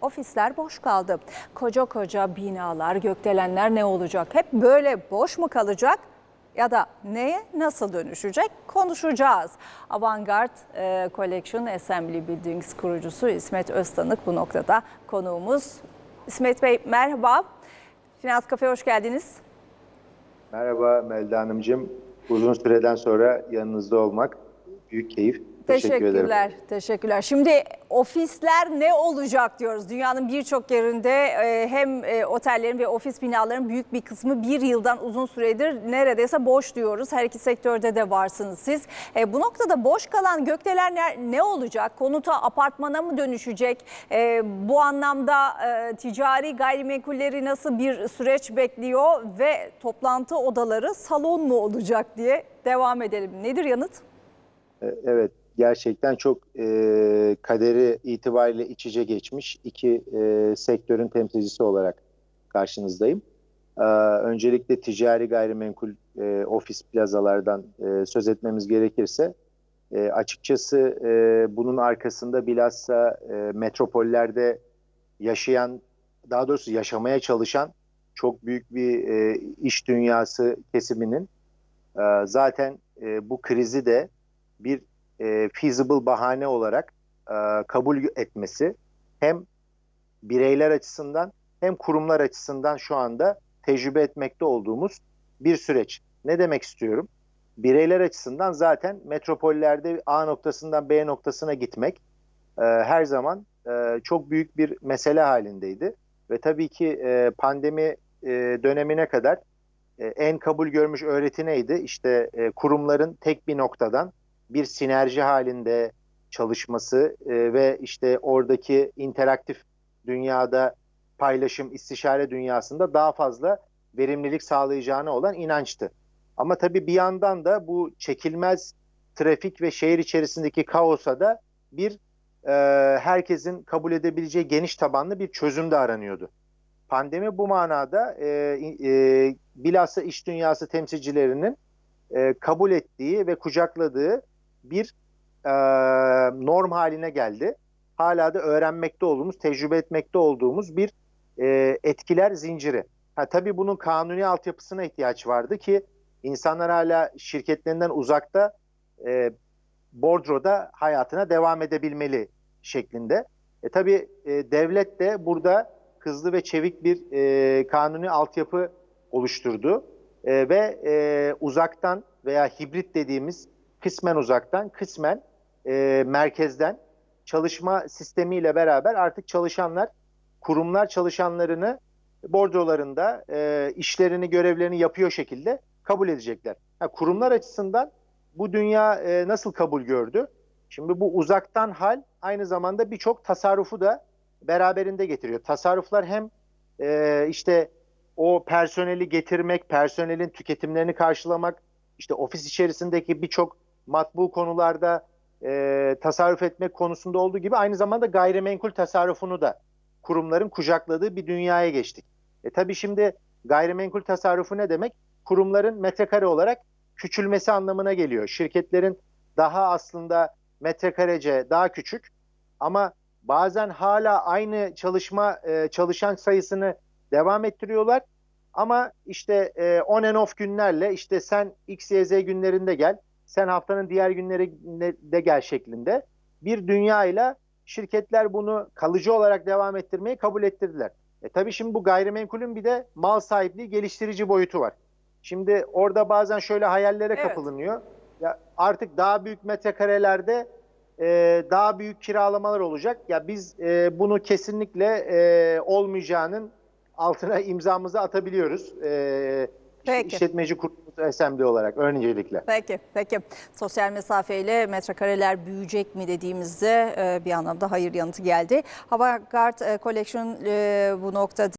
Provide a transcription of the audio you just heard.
Ofisler boş kaldı. Koca koca binalar, gökdelenler ne olacak? Hep böyle boş mu kalacak? Ya da neye nasıl dönüşecek konuşacağız. Avantgard e, Collection Assembly Buildings kurucusu İsmet Öztanık bu noktada konuğumuz. İsmet Bey merhaba. Finans Kafe hoş geldiniz. Merhaba Melda Hanımcığım. Uzun süreden sonra yanınızda olmak büyük keyif. Teşekkür ederim. Teşekkürler, teşekkürler. Şimdi ofisler ne olacak diyoruz. Dünyanın birçok yerinde e, hem e, otellerin ve ofis binaların büyük bir kısmı bir yıldan uzun süredir neredeyse boş diyoruz. Her iki sektörde de varsınız siz. E, Bu noktada boş kalan gökdelenler ne olacak? Konuta, apartmana mı dönüşecek? Bu anlamda ticari gayrimenkulleri nasıl bir süreç bekliyor ve toplantı odaları salon mu olacak diye devam edelim. Nedir yanıt? Ee, Evet, gerçekten çok e, kaderi itibariyle iç içe geçmiş iki e, sektörün temsilcisi olarak karşınızdayım. Ee, öncelikle ticari gayrimenkul e, ofis plazalardan e, söz etmemiz gerekirse, e, açıkçası e, bunun arkasında bilhassa e, metropollerde yaşayan, daha doğrusu yaşamaya çalışan çok büyük bir e, iş dünyası kesiminin e, zaten e, bu krizi de bir e, feasible bahane olarak e, kabul etmesi hem bireyler açısından hem kurumlar açısından şu anda tecrübe etmekte olduğumuz bir süreç. Ne demek istiyorum? Bireyler açısından zaten metropollerde A noktasından B noktasına gitmek e, her zaman e, çok büyük bir mesele halindeydi. Ve tabii ki e, pandemi e, dönemine kadar e, en kabul görmüş öğreti neydi? İşte e, kurumların tek bir noktadan bir sinerji halinde çalışması e, ve işte oradaki interaktif dünyada paylaşım, istişare dünyasında daha fazla verimlilik sağlayacağına olan inançtı. Ama tabii bir yandan da bu çekilmez trafik ve şehir içerisindeki kaosa da bir e, herkesin kabul edebileceği geniş tabanlı bir çözüm de aranıyordu. Pandemi bu manada e, e, bilhassa iş dünyası temsilcilerinin e, kabul ettiği ve kucakladığı bir e, norm haline geldi. Hala da öğrenmekte olduğumuz, tecrübe etmekte olduğumuz bir e, etkiler zinciri. Ha, tabii bunun kanuni altyapısına ihtiyaç vardı ki insanlar hala şirketlerinden uzakta e, bordroda hayatına devam edebilmeli şeklinde. E, tabii e, devlet de burada hızlı ve çevik bir e, kanuni altyapı oluşturdu E, ve e, uzaktan veya hibrit dediğimiz kısmen uzaktan, kısmen e, merkezden çalışma sistemiyle beraber artık çalışanlar, kurumlar çalışanlarını bordrolarında e, işlerini, görevlerini yapıyor şekilde kabul edecekler. Ha, kurumlar açısından bu dünya e, nasıl kabul gördü? Şimdi bu uzaktan hal aynı zamanda birçok tasarrufu da beraberinde getiriyor. Tasarruflar hem e, işte o personeli getirmek, personelin tüketimlerini karşılamak, işte ofis içerisindeki birçok matbu konularda e, tasarruf etmek konusunda olduğu gibi aynı zamanda gayrimenkul tasarrufunu da kurumların kucakladığı bir dünyaya geçtik. E tabii şimdi gayrimenkul tasarrufu ne demek? Kurumların metrekare olarak küçülmesi anlamına geliyor. Şirketlerin daha aslında metrekarece daha küçük ama bazen hala aynı çalışma e, çalışan sayısını devam ettiriyorlar. Ama işte e, on and off günlerle işte sen X, Y, Z günlerinde gel, sen haftanın diğer günlerinde gel şeklinde bir dünyayla şirketler bunu kalıcı olarak devam ettirmeyi kabul ettirdiler. E tabii şimdi bu gayrimenkulün bir de mal sahipliği geliştirici boyutu var. Şimdi orada bazen şöyle hayallere Evet. kapılınıyor. Ya artık daha büyük metrekarelerde e, daha büyük kiralamalar olacak. Ya biz e, bunu kesinlikle e, olmayacağının altına imzamızı atabiliyoruz. E, Peki. işletmeci kurulumuz SMD olarak öncelikle. Peki, peki. Sosyal mesafeyle metrekareler büyüyecek mi dediğimizde e, bir anlamda hayır yanıtı geldi. Havagard e, Collection e, bu noktada